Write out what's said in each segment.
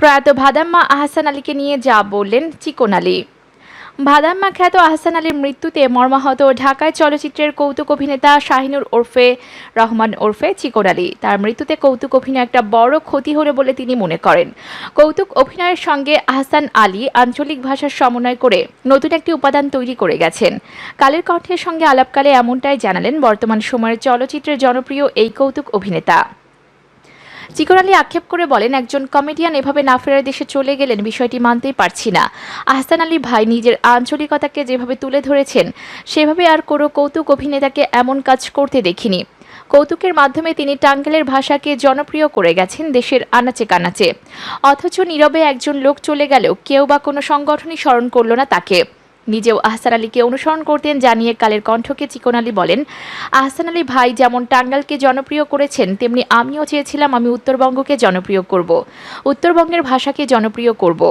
প্রয়াত ভাদাম্মা আহসান আলীকে নিয়ে যা বললেন চিকন আলী। ভাদাম্মা খ্যাত আহসান আলীর মৃত্যুতে মর্মাহত ঢাকায় চলচ্চিত্রের কৌতুক অভিনেতা শাহিনুর ওরফে রহমান ওরফে চিকন আলী। তার মৃত্যুতে কৌতুক অভিনয় একটা বড় ক্ষতি হলো বলে তিনি মনে করেন। কৌতুক অভিনয়ের সঙ্গে আহসান আলী আঞ্চলিক ভাষার সমন্বয় করে নতুন একটি উপাদান তৈরি করে গেছেন। কালের কণ্ঠের সঙ্গে আলাপকালে এমনটাই জানালেন বর্তমান সময়ের চলচ্চিত্রের জনপ্রিয় এই কৌতুক অভিনেতা। চিকন আলী আক্ষেপ করে বলেন, একজন কমেডিয়ান এভাবে না ফেরার দেশে চলে গেলেন বিষয়টি মানতেই পারছি না। আহসান আলী ভাই নিজের আঞ্চলিকতাকে যেভাবে তুলে ধরেছেন, সেভাবে আর কোনো কৌতুক অভিনেতাকে এমন কাজ করতে দেখিনি। কৌতুকের মাধ্যমে তিনি টাঙ্গেলের ভাষাকে জনপ্রিয় করে গেছেন দেশের আনাচে কানাচে। অথচ নীরবে একজন লোক চলে গেলেও কেউ বা কোনো সংগঠনই স্মরণ করল না তাকে। নিজেও আহসান আলীকে অনুসরণ করতেন জানিয়ে কালের কণ্ঠকে চিকন আলী বলেন, আহসান আলী ভাই যেমন টাঙ্গালকে জনপ্রিয় করেছেন, তেমনি আমিও চেয়েছিলাম আমি উত্তরবঙ্গকে জনপ্রিয় করব, উত্তরবঙ্গের ভাষাকে জনপ্রিয় করব।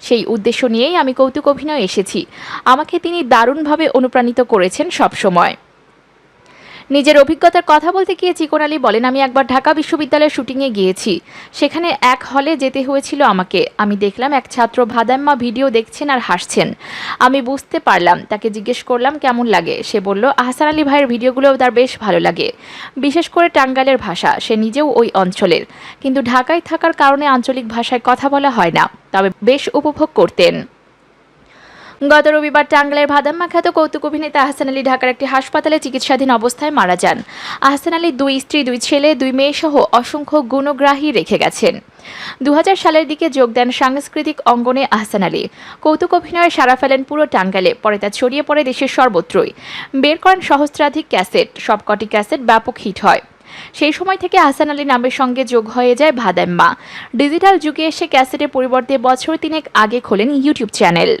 সেই উদ্দেশ্য নিয়েই আমি কৌতুক অভিনয় এসেছি। আমাকে তিনি দারুণভাবে অনুপ্রাণিত করেছেন সবসময়। নিজের অভিজ্ঞতার কথা বলতে গিয়ে চিকন আলী বলেন, আমি একবার ঢাকা বিশ্ববিদ্যালয়ের শুটিংয়ে গিয়েছি। সেখানে এক হলে যেতে হয়েছিল আমাকে। আমি দেখলাম এক ছাত্র ভাদাম্মা ভিডিও দেখছেন আর হাসছেন। আমি বুঝতে পারলাম, তাকে জিজ্ঞেস করলাম কেমন লাগে। সে বলল, আহসান আলী ভাইয়ের ভিডিওগুলো তার বেশ ভালো লাগে। বিশেষ করে টাঙ্গালের ভাষা, সে নিজেও ওই অঞ্চলের। কিন্তু ঢাকায় থাকার কারণে আঞ্চলিক ভাষায় কথা বলা হয় না। তবে বেশ উপভোগ করতেন। গত রবিবার টাঙ্গাইলের ভাদাম্মা খ্যাত কৌতুক অভিনেতা আহসান আলী ঢাকার একটি হাসপাতালে চিকিৎসাধীন অবস্থায় মারা যান। আহসান আলী দুই স্ত্রী, দুই ছেলে, দুই মেয়ে সহ অসংখ্য গুণগ্রাহী রেখে গেছেন। দু হাজার সালের দিকে যোগ দেন সাংস্কৃতিক অঙ্গনে আহসান আলী। কৌতুক অভিনয়ে সারা ফেলেন পুরো টাঙ্গালে পরে তা ছড়িয়ে পড়ে দেশের সর্বত্রই। বের করেন সহস্রাধিক ক্যাসেট, সবকটি ক্যাসেট ব্যাপক হিট হয়। সেই সময় থেকে আহসান আলী নামের সঙ্গে যোগ হয়ে যায় ভাদাম্মা। ডিজিটাল যুগে এসে ক্যাসেটের পরিবর্তে বছর তিনেক আগে খোলেন ইউটিউব চ্যানেল।